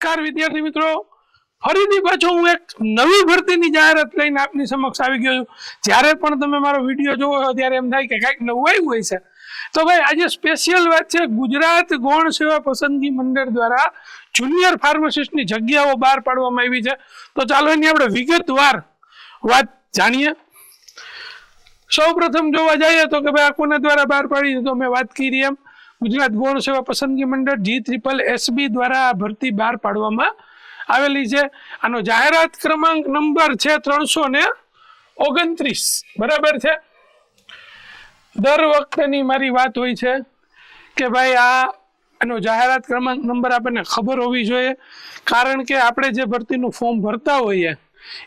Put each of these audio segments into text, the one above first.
નમસ્કાર વિદ્યાર્થી મિત્રો. ફરીથી પાછો હું એક નવી ભરતીની જાહેરાત લઈને આપની સમક્ષ આવી ગયો છું. જ્યારે પણ તમે મારો વીડિયો જોવો છો, ત્યારે એમ થાય કે કાંઈક નવું આવ્યું હોય છે. તો ભાઈ, આજે સ્પેશિયલ વાત છે ગુજરાત ગૌણ સેવા પસંદગી મંડળ દ્વારા જુનિયર ફાર્માસિસ્ટની જગ્યાઓ બહાર પાડવામાં આવી છે. તો ચાલો એની આપણે વિગતવાર વાત જાણીએ. સૌ પ્રથમ જોવા જઈએ તો કે ભાઈ, આ કોના દ્વારા બહાર પાડી તો મેં વાત કરી એમ. ગુજરાત ગૌણ સેવા પસંદગી મંડળ જી ત્રિપલ એસબી દ્વારા આ ભરતી બહાર પાડવામાં આવેલી છે. આનો જાહેરાત ક્રમાંક નંબર છે ત્રણસો ને ઓગણત્રીસ. બરાબર છે? દર વખતેની મારી વાત હોય છે કે ભાઈ આ એનો જાહેરાત ક્રમાંક નંબર આપણને ખબર હોવી જોઈએ. કારણ કે આપણે જે ભરતીનું ફોર્મ ભરતા હોઈએ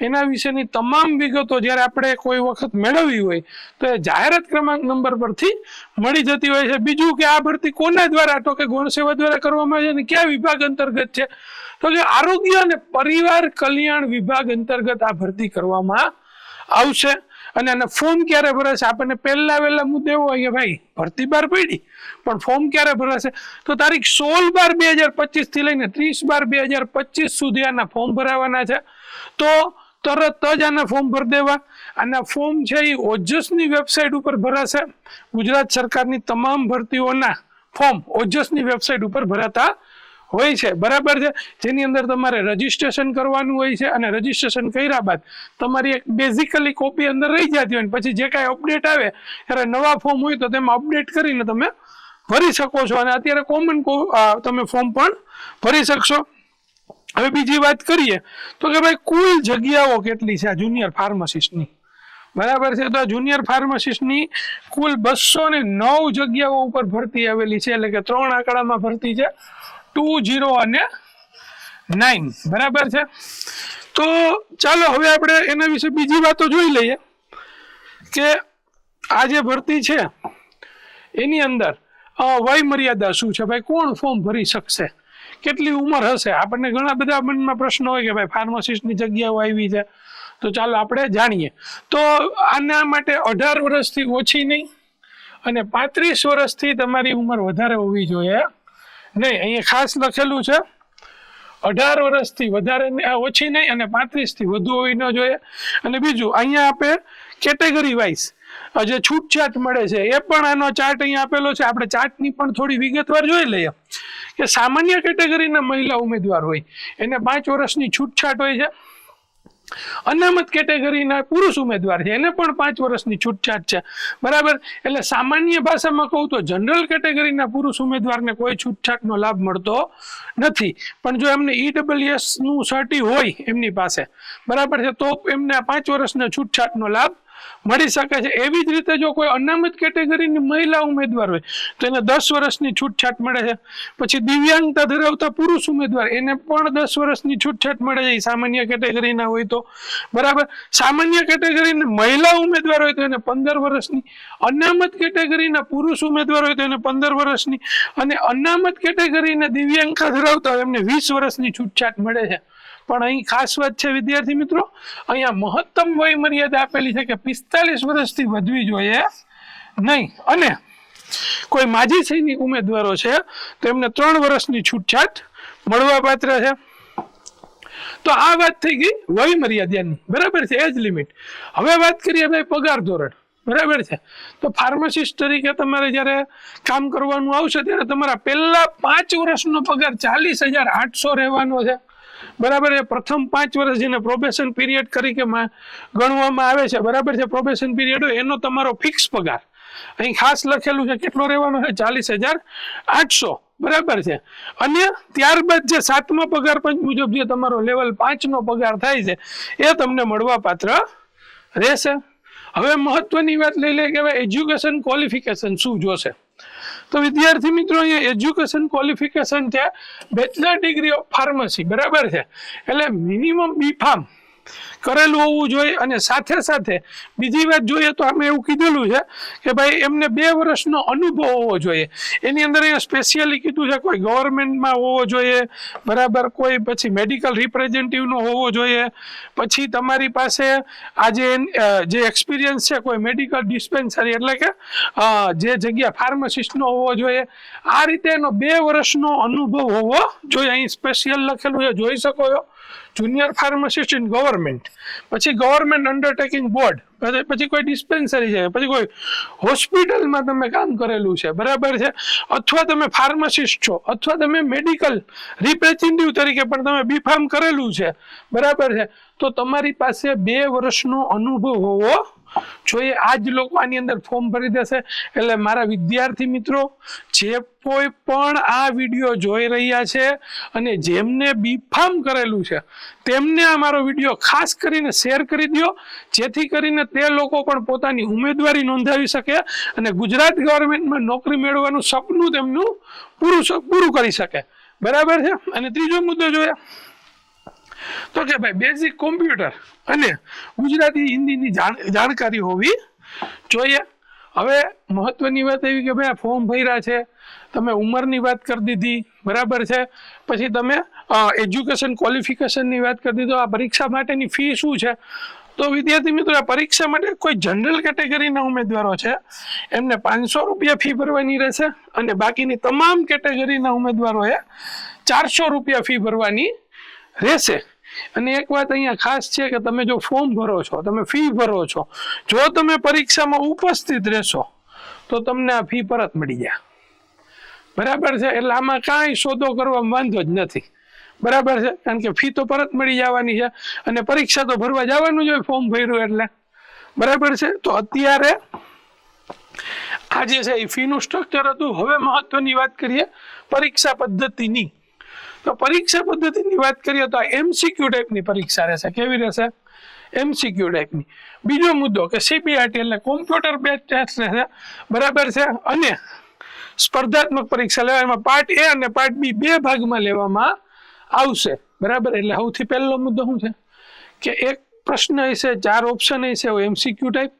એના વિશેની તમામ વિગતો જ્યારે આપણે કોઈ વખત મેળવવી હોય, તો એ જાહેરાત ક્રમાંક નંબર પરથી મળી જતી હોય છે. બીજું કે આ ભરતી કોના દ્વારા? તો કે ગૌણ સેવા દ્વારા કરવામાં આવે છે. અને કયા વિભાગ અંતર્ગત છે? તો કે આરોગ્ય અને પરિવાર કલ્યાણ વિભાગ અંતર્ગત આ ભરતી કરવામાં આવશે. અને એને ફોર્મ ક્યારે ભરાશે? આપણને પહેલા વહેલા મુદ્દે એવો હોય કે ભાઈ, ભરતી બાર પડી. પણ ફોર્મ ક્યારે ભરાશે? તો તારીખ સોળ બાર બે હજાર પચીસથી લઈને ત્રીસ બાર બે હજાર પચીસ સુધી આના ફોર્મ ભરાવાના છે. તો તરત જ આના ફોર્મ ભરી દેવા. આના ફોર્મ છે એ ઓજસની વેબસાઇટ ઉપર ભરાશે. ગુજરાત સરકારની તમામ ભરતીઓના ફોર્મ ઓજસની વેબસાઇટ ઉપર ભરાતા હોય છે. બરાબર છે? જેની અંદર તમારે રજીસ્ટ્રેશન કરવાનું હોય છે અને રજીસ્ટ્રેશન કર્યા બાદ તમારી એક બેઝિકલી કોપી અંદર રહી જતી હોય પછી જે કાંઈ અપડેટ આવે, ત્યારે નવા ફોર્મ હોય તો તેમાં અપડેટ કરીને તમે ભરી શકો છો. અને અત્યારે કોમન તમે ફોર્મ પણ ભરી શકશો. હવે બીજી વાત કરીએ તો કે ભાઈ કુલ જગ્યાઓ કેટલી છે આ જુનિયર ફાર્માસિસ્ટની બરાબર છે? તો આ જુનિયર ફાર્માસિસ્ટની કુલ બસો ને નવ જગ્યાઓ ઉપર ભરતી આવેલી છે. એટલે કે ત્રણ આંકડામાં ભરતી છે. ટુ જીરો અને નાઇન. બરાબર છે? તો ચાલો હવે આપણે એના વિશે બીજી વાતો જોઈ લઈએ કે આ જે ભરતી છે, એની અંદર વય મર્યાદા શું છે? ભાઈ, કોણ ફોર્મ ભરી શકશે? કેટલી ઉંમર હશે? આપણને ઘણા બધા મનમાં પ્રશ્ન હોય કે ભાઈ ફાર્માસિસ્ટની જગ્યાઓ આવી છે. તો ચાલો આપણે જાણીએ. તો આના માટે અઢાર વર્ષથી ઓછી નહીં, અને પાંત્રીસ વર્ષથી તમારી ઉંમર વધારે હોવી જોઈએ. નહીં, અહીંયા ખાસ લખેલું છે, અઢાર વર્ષથી વધારે ઓછી નહીં અને પાંત્રીસથી વધુ હોવી ન જોઈએ. અને બીજું, અહીંયા આપણે કેટેગરી વાઇઝ જે છૂટછાટ મળે છે, એ પણ આનો ચાર્ટ અહીંયા આપેલો છે. આપણે ચાર્ટની પણ થોડી વિગતવાર જોઈ લઈએ. કે સામાન્ય કેટેગરીના મહિલા ઉમેદવાર હોય, એને પાંચ વર્ષની છૂટછાટ હોય છે. અનામત કેટેગરીના પુરુષ ઉમેદવાર છે. એને પણ પાંચ વર્ષની છૂટછાટ છે. બરાબર? એટલે સામાન્ય ભાષામાં કહું તો જનરલ કેટેગરીના પુરુષ ઉમેદવારને કોઈ છૂટછાટનો લાભ મળતો નથી. પણ જો એમને ઈડબ્લ્યુએસનું સર્ટી હોય એમની પાસે, બરાબર છે, તો એમને પાંચ વર્ષના છૂટછાટનો લાભ મળી શકે છે. એવી જ રીતે જો કોઈ અનામત કેટેગરીની મહિલા ઉમેદવાર હોય, તો એને દસ વર્ષની છૂટછાટ મળે છે. પછી દિવ્યાંગતા ધરાવતા પુરુષ ઉમેદવાર, એને પણ દસ વર્ષની છૂટછાટ મળે છે. સામાન્ય કેટેગરીના હોય તો. બરાબર? સામાન્ય કેટેગરીની મહિલા ઉમેદવાર હોય તો એને પંદર વર્ષની, અનામત કેટેગરીના પુરુષ ઉમેદવાર હોય તો એને પંદર વર્ષની અને અનામત કેટેગરીના દિવ્યાંગતા ધરાવતા હોય એમને વીસ વર્ષની છૂટછાટ મળે છે. પણ અહીં ખાસ વાત છે, વિદ્યાર્થી મિત્રો, અહીંયા મહત્તમ વય મર્યાદા આપેલી છે કે પિસ્તાલીસ વર્ષથી વધવી જોઈએ નહીં. અને કોઈ માજી સૈનિક ઉમેદવારો છે, તો એમને ત્રણ વર્ષની છૂટછાટ મળવા પાત્ર છે. તો આ વાત થઈ ગઈ વય મર્યાદાની બરાબર છે, એજ લિમિટ. હવે વાત કરીએ ભાઈ પગાર ધોરણ. બરાબર છે. તો ફાર્માસિસ્ટ તરીકે તમારે જ્યારે કામ કરવાનું આવશે, ત્યારે તમારા પહેલા પાંચ વર્ષનો પગાર ચાલીસ હજાર આઠસો રહેવાનો છે. બરાબર એ પ્રથમ પાંચ વર્ષ જેને પ્રોબેશન પીરિયડ તરીકે ગણવામાં આવે છે, બરાબર છે? પ્રોબેશન પીરિયડ હોય, એનો તમારો ફિક્સ પગાર. અહીં ખાસ લખેલું છે, કેટલો રહેવાનો છે? ચાલીસ હજાર આઠસો, બરાબર છે? અને ત્યારબાદ જે સાતમા પગાર પંચ મુજબ જે તમારો લેવલ પાંચનો પગાર થાય છે, એ તમને મળવા પાત્ર રહેશે. હવે મહત્વની વાત લઈ લે કે એજ્યુકેશન ક્વોલિફિકેશન શું જોશે? તો વિદ્યાર્થી મિત્રો અહીંયા એજ્યુકેશન ક્વોલિફિકેશન છે બેચલર ડિગ્રી ઓફ ફાર્મસી બરાબર છે? એટલે મિનિમમ બી ફાર્મ કરેલું હોવું જોઈએ અને સાથે સાથે બીજી વાત જોઈએ તો અમે એવું કીધેલું છે કે ભાઈ એમને બે વર્ષનો અનુભવ હોવો જોઈએ. એની અંદર અહીંયા સ્પેશિયલી કીધું છે કોઈ ગવર્મેન્ટમાં હોવો જોઈએ, બરાબર, કોઈ પછી મેડિકલ રિપ્રેઝેન્ટેટિવનો હોવો જોઈએ, પછી તમારી પાસે આજે જે એક્સપિરિયન્સ છે કોઈ મેડિકલ ડિસ્પેન્સરી એટલે કે જે જગ્યા ફાર્માસિસ્ટનો હોવો જોઈએ, આ રીતે એનો બે વર્ષનો અનુભવ હોવો જોઈએ. અહીં સ્પેશિયલ લખેલું છે, જોઈ શકો છો. Junior pharmacist in government. પછી ગવર્મેન્ટ અંડરટેકિંગ બોર્ડ પછી કોઈ ડિસ્પેન્સરી છે. પછી કોઈ હોસ્પિટલમાં તમે કામ કરેલું છે. બરાબર છે? અથવા તમે ફાર્માસિસ્ટ છો. અથવા તમે મેડિકલ રિપ્રેઝેન્ટેટિવ તરીકે પણ તમે બીફાર્મ કરેલું છે. બરાબર છે? તો તમારી પાસે બે વર્ષનો અનુભવ હોવો જોઈએ આ જ લોકો આની અંદર ફોર્મ ભરી દેશે, એટલે મારા વિદ્યાર્થી મિત્રો, જે કોઈ પણ આ વીડિયો જોઈ રહ્યા છે અને જેમને બીફામ કરેલું છે, તેમને આ મારો વીડિયો ખાસ કરીને શેર કરી દો જેથી કરીને તે લોકો પણ પોતાની ઉમેદવારી નોંધાવી શકે અને ગુજરાત ગવર્મેન્ટમાં નોકરી મેળવવાનું સપનું તેમનું પૂરું પૂરું કરી શકે. બરાબર છે? અને ત્રીજો મુદ્દો જોઈએ તો કે ભાઈ બેઝિક કોમ્પ્યુટર અને ગુજરાતી, હિન્દીની જાણ, જાણકારી હોવી જોઈએ. હવે મહત્વની વાત એવી કે ભાઈ, આ ફોર્મ ભર્યા છે, તમે ઉંમરની વાત કરી દીધી, બરાબર છે? પછી તમે એજ્યુકેશન ક્વોલિફિકેશનની વાત કરી દીધો આ પરીક્ષા માટેની ફી શું છે? તો વિદ્યાર્થી મિત્રો, આ પરીક્ષા માટે કોઈ જનરલ કેટેગરીના ઉમેદવારો છે, એમને પાંચસો રૂપિયા ફી ભરવાની રહેશે અને બાકીની તમામ કેટેગરીના ઉમેદવારોએ ચારસો રૂપિયા ફી ભરવાની રહેશે. અને એક વાત અહીંયા ખાસ છે કે તમે જો ફોર્મ ભરો છો, તમે ફી ભરો છો, જો તમે પરીક્ષામાં ઉપસ્થિત રહેશો, તો તમને આ ફી પરત મળી જાય. બરાબર છે? એટલે આમાં કાંઈ સોદો કરવામાં વાંધો જ નથી. બરાબર છે? કારણ કે ફી તો પરત મળી જવાની છે અને પરીક્ષા તો ભરવા જવાનું જ હોય ફોર્મ ભર્યું એટલે. બરાબર છે? તો અત્યારે આ જે છે એ ફીનું સ્ટ્રક્ચર હતું. હવે મહત્વની વાત કરીએ પરીક્ષા પદ્ધતિની. તો પરીક્ષા પદ્ધતિની વાત કરીએ તો એમસીક્યુ ટાઈપની પરીક્ષા રહેશે. કેવી રહેશે? એમસીક્યુ ટાઈપની. બીજો મુદ્દો કે સીપીઆરટી એટલે કોમ્પ્યુટર બેઝ ટેસ્ટ રહેશે. બરાબર છે? અને સ્પર્ધાત્મક પરીક્ષા લેવા એમાં પાર્ટ એ અને પાર્ટ બી બે ભાગમાં લેવામાં આવશે. બરાબર? એટલે સૌથી પહેલો મુદ્દો શું છે? કે એક પ્રશ્ન હશે, ચાર ઓપ્શન હશે એમસીક્યુ ટાઈપ.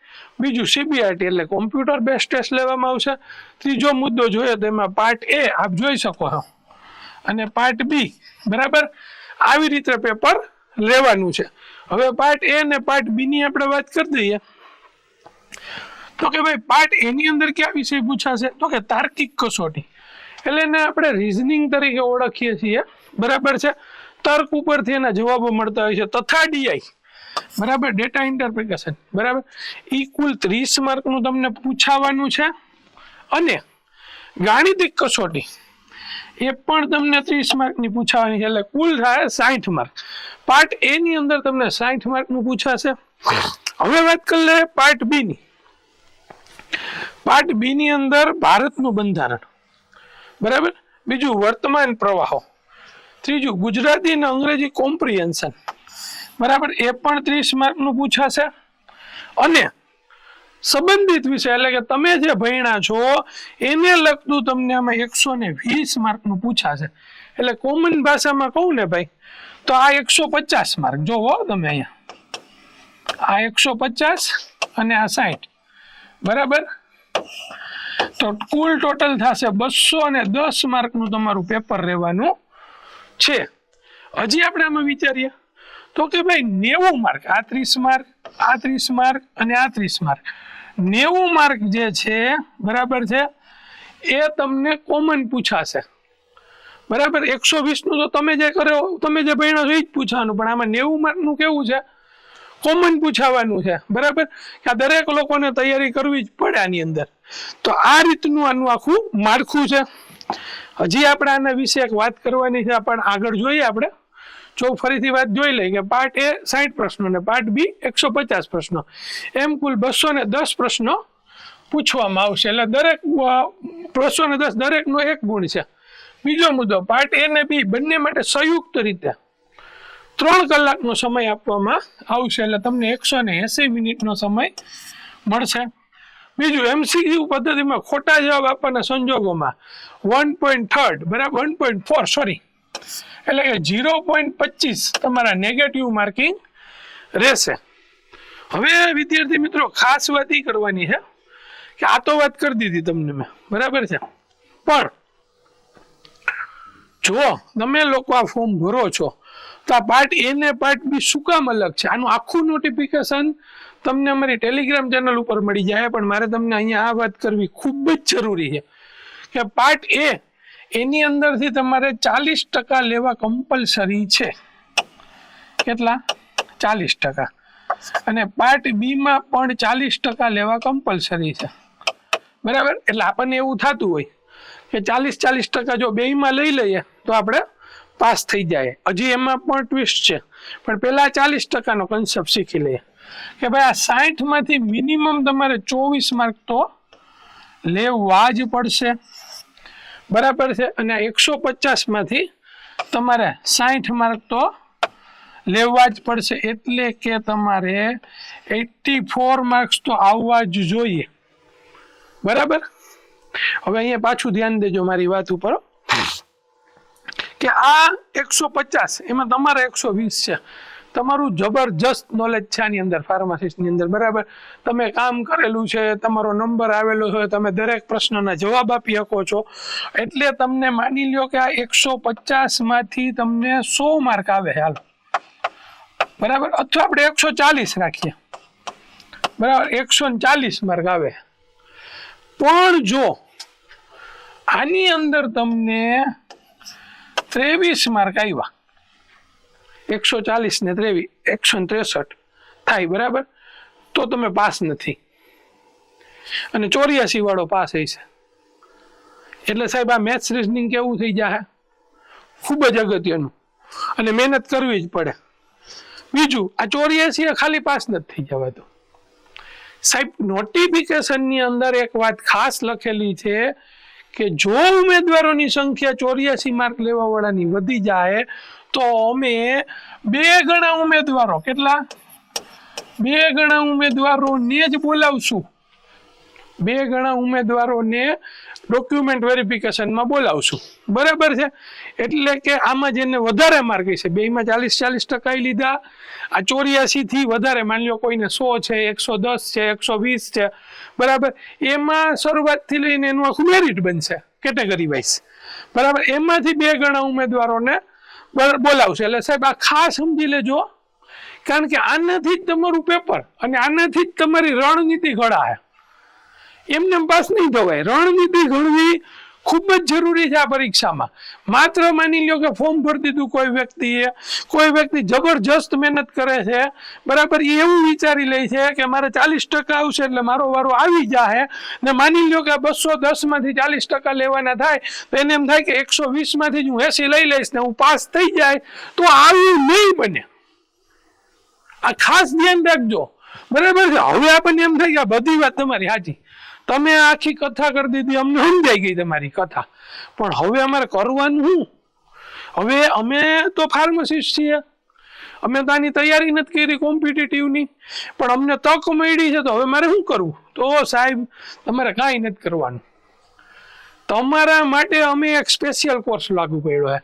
બીજું સીબીઆરટી એટલે કોમ્પ્યુટર બેઝ ટેસ્ટ લેવામાં આવશે. ત્રીજો મુદ્દો જોઈએ તો એમાં પાર્ટ એ આપ જોઈ શકો છો. અને પાર્ટ બી બરાબર? આવી રીતે પેપર લેવાનું છે. હવે પાર્ટ એ અને પાર્ટ બી ની આપણે વાત કરી દઈએ. તો કે ભાઈ પાર્ટ એની અંદર કયા વિષય પૂછાશે? તો કે તાર્કિક કસોટી. એટલે એને આપણે રીઝનિંગ તરીકે ઓળખીએ છીએ. બરાબર છે? તર્ક ઉપરથી એના જવાબો મળતા હોય છે. તથા ડીઆઈ બરાબર? ડેટા ઇન્ટરપ્રિટેશન બરાબર? ઈ કુલ ત્રીસ માર્કનું તમને પૂછાવાનું છે. અને ગાણિતિક કસોટી. એ પણ તમને ત્રીસ માર્કની પૂછાવાની એટલે કુલ થાય સાઠ માર્ક. પાર્ટ એ ની અંદર તમને સાઠ માર્કનું પૂછાશે. હવે વાત કરી લે પાર્ટ બી ની. પાર્ટ બી ની અંદર ભારતનું બંધારણ. બરાબર? બીજું વર્તમાન પ્રવાહો. ત્રીજું ગુજરાતી અને અંગ્રેજી કોમ્પ્રિહેન્શન બરાબર? એ પણ ત્રીસ માર્કનું પૂછાશે. અને સંબંધિત વિષય. એટલે કે તમે જે ભણ્યા છો, એને લગતું તમને આમાં એકસો ને વીસ માર્કનું પૂછાશે. એટલે કોમન ભાષામાં કહું ને ભાઈ, તો આ એકસો પચાસ માર્ક. જોવો તમે અહીંયા. આ એકસો પચાસ અને આ સાઠ બરાબર? તો કુલ ટોટલ થશે બસો અને દસ માર્કનું તમારું પેપર રહેવાનું છે. હજી આપણે આમાં વિચારીએ. તો કે ભાઈ નેવું માર્ક આ ત્રીસ માર્ક આ ત્રીસ માર્ક અને આ ત્રીસ માર્ક. નેવું માર્ક જે છે, બરાબર છે, એ તમને કોમન પૂછાશે. બરાબર? એકસો વીસનું તો તમે જે કર્યો, તમે જે ભણ્યા છો, એ જ પૂછવાનું. પણ આમાં નેવું માર્કનું કેવું છે? કોમન પૂછાવાનું છે. બરાબર? કે આ દરેક લોકોને તૈયારી કરવી જ પડે આની અંદર. તો આ રીતનું આનું આખું માળખું છે. હજી આપણે આના વિશે એક વાત કરવાની છે, પણ આગળ જોઈએ આપણે. જો ફરીથી વાત જોઈ લઈ કે પાર્ટ એ સાઠ પ્રશ્નો ને પાર્ટ બી એકસો પચાસ પ્રશ્નો. એમ કુલ બસો ને દસ પ્રશ્નો પૂછવામાં આવશે. એટલે દરેક બસો ને દસ દરેકનો એક ગુણ છે. બીજો મુદ્દો, પાર્ટ એ ને બી બંને માટે સંયુક્ત રીતે ત્રણ કલાકનો સમય આપવામાં આવશે. એટલે તમને એકસો ને એસી મિનિટનો સમય મળશે. બીજું, એમસીક્યુ પદ્ધતિમાં ખોટા જવાબ આપવાના સંજોગોમાં વન પોઈન્ટ થર્ડ, બરાબર, વન પોઈન્ટ ફોર, સોરી એટલે કે ઝીરો પોઈન્ટ પચીસ તમારા નેગેટિવ માર્કિંગ રહેશે. હવે વિદ્યાર્થી મિત્રો, ખાસ વાત એ કરવાની છે કે આ તો વાત કરી દીધી તમને મેં, બરાબર છે? પણ જો તમે લોકો આ ફોર્મ ભરો છો, તો આ પાર્ટ એ ને પાર્ટ બી શું કામ અલગ છે? આનું આખું નોટિફિકેશન તમને અમારી ટેલિગ્રામ ચેનલ ઉપર મળી જાય, પણ મારે તમને અહીંયા આ વાત કરવી ખૂબ જ જરૂરી છે કે પાર્ટ એ એની અંદરથી તમારે ચાલીસ ટકા લેવા કમ્પલસરી છે. કેટલા? ચાલીસ ટકા. અને પાર્ટ બીમાં પણ ચાલીસ ટકા લેવા કમ્પલસરી છે. બરાબર? એટલે આપણને એવું થતું હોય કે ચાલીસ ચાલીસ ટકા જો બેમાં લઈ લઈએ તો આપણે પાસ થઈ જાય. હજી એમાં પણ ટ્વિસ્ટ છે. પણ પહેલાં ચાલીસ ટકાનો કન્સેપ્ટ શીખી લઈએ. કે ભાઈ આ સાઠમાંથી મિનિમમ તમારે ચોવીસ માર્ક તો લેવા જ પડશે. બરાબર છે? અને એકસો પચાસમાંથી તમારે સાઠ માર્ક તો લેવા જ પડશે. એટલે કે તમારે એટી ફોર માર્ક્સ તો આવવા જ જોઈએ. બરાબર? હવે અહીંયા પાછું ધ્યાન દેજો મારી વાત ઉપર કે આ એકસો પચાસ, એમાં તમારે એકસો વીસ છે. તમારું જબરજસ્ત નોલેજ છે આની અંદર ફાર્માસિસ્ટની અંદર, બરાબર? તમે કામ કરેલું છે, તમારો નંબર આવેલો છે, તમે દરેક પ્રશ્નના જવાબ આપી શકો છો. એટલે તમને માની લ્યો કે આ એકસો પચાસમાંથી તમને સો માર્ક આવે હાલ. બરાબર? અથવા આપણે એકસો ચાલીસ રાખીએ. બરાબર? એકસો ચાલીસ માર્ક આવે. પણ જો આની અંદર તમને ત્રેવીસ માર્ક આવ્યા એકસો ચાલીસ ને ત્રેવીસ, એકસો ત્રેસઠ થાય, બરાબર? તો તમે પાસ નથી. અને ચોર્યાસી વાળો પાસ હશે એટલે સાહેબ, આ મેથ્સ રિઝનિંગ કેવું થઈ જાય ખૂબ જ અગત્યનું. અને મહેનત કરવી જ પડે. બીજું, આ ચોર્યાસી ખાલી પાસ નથી થઈ જવાતું. સાહેબ નોટિફિકેશનની અંદર એક વાત ખાસ લખેલી છે કે જો ઉમેદવારોની સંખ્યા ચોર્યાસી માર્ક લેવાવાળાની વધી જાય તો અમે બે ગણા ઉમેદવારો, કેટલા? બે ગણા ઉમેદવારોને જ બોલાવશું. બે ગણા ઉમેદવારોને ડોક્યુમેન્ટ વેરિફિકેશનમાં બોલાવશું. બરાબર છે? એટલે કે આમાં જેને વધારે માર્ક છે બેમાં ચાલીસ ચાલીસ ટકા લીધા. આ ચોર્યાસીથી વધારે, માની લો કોઈને સો છે, એકસો દસ છે, એકસો વીસ છે, બરાબર? એમાં શરૂઆતથી લઈને એનું આખું મેરિટ બનશે કેટેગરી વાઇઝ બરાબર? એમાંથી બે ગણા ઉમેદવારોને બોલાવશે. એટલે સાહેબ, આ ખાસ સમજી લેજો, કારણ કે આનાથી જ તમારું પેપર અને આનાથી જ તમારી રણનીતિ ઘડાય. એમને પાસ નહીં થવાય. રણનીતિ ઘડવી ખૂબ જ જરૂરી છે આ પરીક્ષામાં. માત્ર માની લ્યો કે ફોર્મ ભરી દીધું કોઈ વ્યક્તિએ, કોઈ વ્યક્તિ જબરજસ્ત મહેનત કરે છે, બરાબર એ એવું વિચારી લે છે કે મારે ચાલીસ ટકા આવશે એટલે મારો વારો આવી જાય ને માની લ્યો કે બસો દસમાંથી ચાલીસ ટકા લેવાના થાય, તો એને એમ થાય કે એકસો વીસમાંથી જ હું એસી લઈ લઈશ ને હું પાસ થઈ જાય, તો આવું નહીં બને. આ ખાસ ધ્યાન રાખજો. બરાબર છે? હવે આપણને એમ થાય કે બધી વાત તમારી સાચી. તમે આખી કથા કરી દીધી, અમને સમજાઈ ગઈ તમારી કથા. પણ હવે અમારે કરવાનું શું? હવે અમે તો ફાર્મસિસ્ટ છીએ. અમે તો આની તૈયારી નથી કરી કોમ્પિટિટિવની પણ અમને તક મળી છે તો હવે મારે શું કરવું? તો સાહેબ, તમારે કાંઈ નથી કરવાનું. તમારા માટે અમે એક સ્પેશિયલ કોર્સ લાગુ કર્યો છે.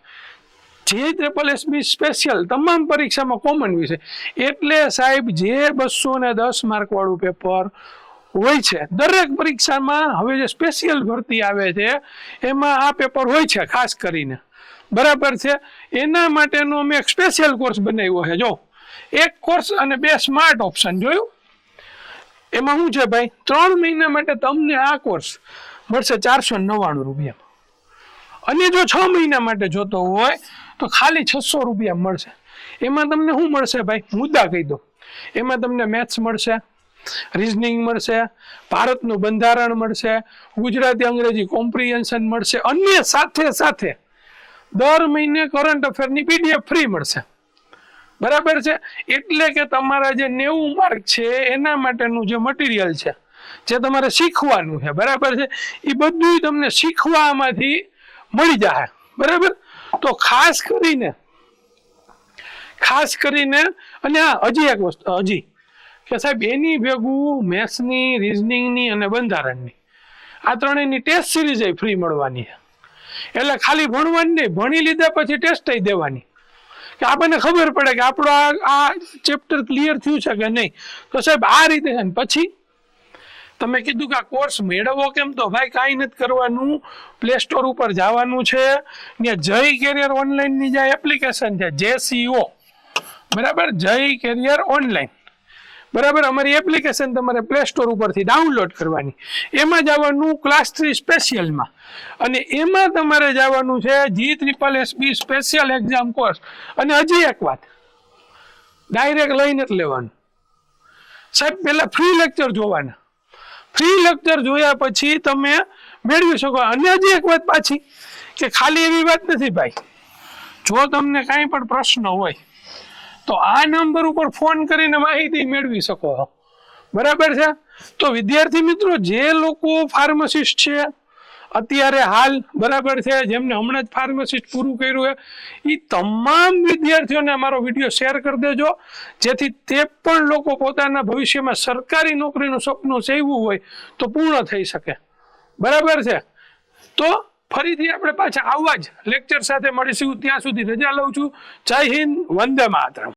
જે ટ્રિપલ એસબી સ્પેશિયલ તમામ પરીક્ષામાં કોમન વિષય. એટલે સાહેબ, જે બસો ને દસ માર્કવાળું પેપર હોય છે. દરેક પરીક્ષામાં હવે જે સ્પેશિયલ ભરતી આવે છે, એમાં આ પેપર હોય છે, ખાસ કરીને. બરાબર છે? એના માટેનો અમે એક સ્પેશિયલ કોર્સ બનાવ્યો છે. જો, એક કોર્સ અને બે સ્માર્ટ ઓપ્શન જોયું? એમાં શું છે ભાઈ? ત્રણ મહિના માટે તમને આ કોર્સ મળશે ચારસો નવ્વાણું રૂપિયા અને જો છ મહિના માટે જોતો હોય, તો ખાલી છસો રૂપિયા મળશે. એમાં તમને શું મળશે ભાઈ? મુદ્દા કહી દો એમાં તમને મેથ્સ મળશે રિઝનિંગ મળશે, ભારતનું બંધારણ મળશે, ગુજરાતી અંગ્રેજી કોમ્પ્રિહેન્શન મળશે અન્ય સાથે સાથે દર મહિને કરંટ અફેરની પીડીએફ ફ્રી મળશે. બરાબર છે? એટલે કે તમારા જે નેવું માર્ક છે, એના માટેનું જે મટીરિયલ છે, જે તમારે શીખવાનું છે, બરાબર છે? એ બધું તમને શીખવામાંથી મળી જાય બરાબર? તો ખાસ કરીને ખાસ કરીને, અને હા, હજી એક વસ્તુ, હજી કે સાહેબ, એની ભેગું મેથ્સની, રિઝનિંગની અને બંધારણની આ ત્રણેયની ટેસ્ટ સિરીઝ ફ્રી મળવાની એટલે ખાલી ભણવાની નહીં, ભણી લીધા પછી ટેસ્ટ દેવાની. કે આપણને ખબર પડે કે આપણો આ ચેપ્ટર ક્લિયર થયું છે કે નહીં. તો સાહેબ, આ રીતે છે પછી તમે કીધું કે આ કોર્સ મેળવવો કેમ? તો ભાઈ, કાંઈ નથી કરવાનું. પ્લે સ્ટોર ઉપર જવાનું છે. ત્યાં જય કેરિયર ઓનલાઈનની જે એપ્લિકેશન છે, જે સીઓ બરાબર? જય કેરિયર ઓનલાઈન. બરાબર? અમારી એપ્લિકેશન તમારે પ્લે સ્ટોર ઉપરથી ડાઉનલોડ કરવાની. એમાં જવાનું ક્લાસ થ્રી સ્પેશિયલમાં અને એમાં તમારે જવાનું છે G triple S B special exam course અને હજી એક વાત. ડાયરેક્ટ લઈને જ લેવાનું. સાહેબ, પહેલાં ફ્રી લેક્ચર જોવાના. ફ્રી લેક્ચર જોયા પછી તમે મેળવી શકો. અને હજી એક વાત પાછી, કે ખાલી એવી વાત નથી ભાઈ. જો તમને કાંઈ પણ પ્રશ્ન હોય તો આ નંબર ઉપર ફોન કરીને માહિતી મેળવી શકો બરાબર છે? તો વિદ્યાર્થી મિત્રો, જે લોકો ફાર્મસિસ્ટ છે, અત્યારે હાલ બરાબર છે, જેમને હમણાં જ ફાર્મસિસ્ટ પૂરું કર્યું છે એ તમામ વિદ્યાર્થીઓને અમારો વીડિયો શેર કરી દેજો, જેથી તે પણ લોકો પોતાના ભવિષ્યમાં સરકારી નોકરીનું સપનું સેવવું હોય તો પૂર્ણ થઈ શકે. બરાબર છે? તો ફરીથી આપણે પાછા આવવા જ લેક્ચર સાથે મળીશું. ત્યાં સુધી રજા લઉં છું. જય હિન્દ, વંદે માતરમ.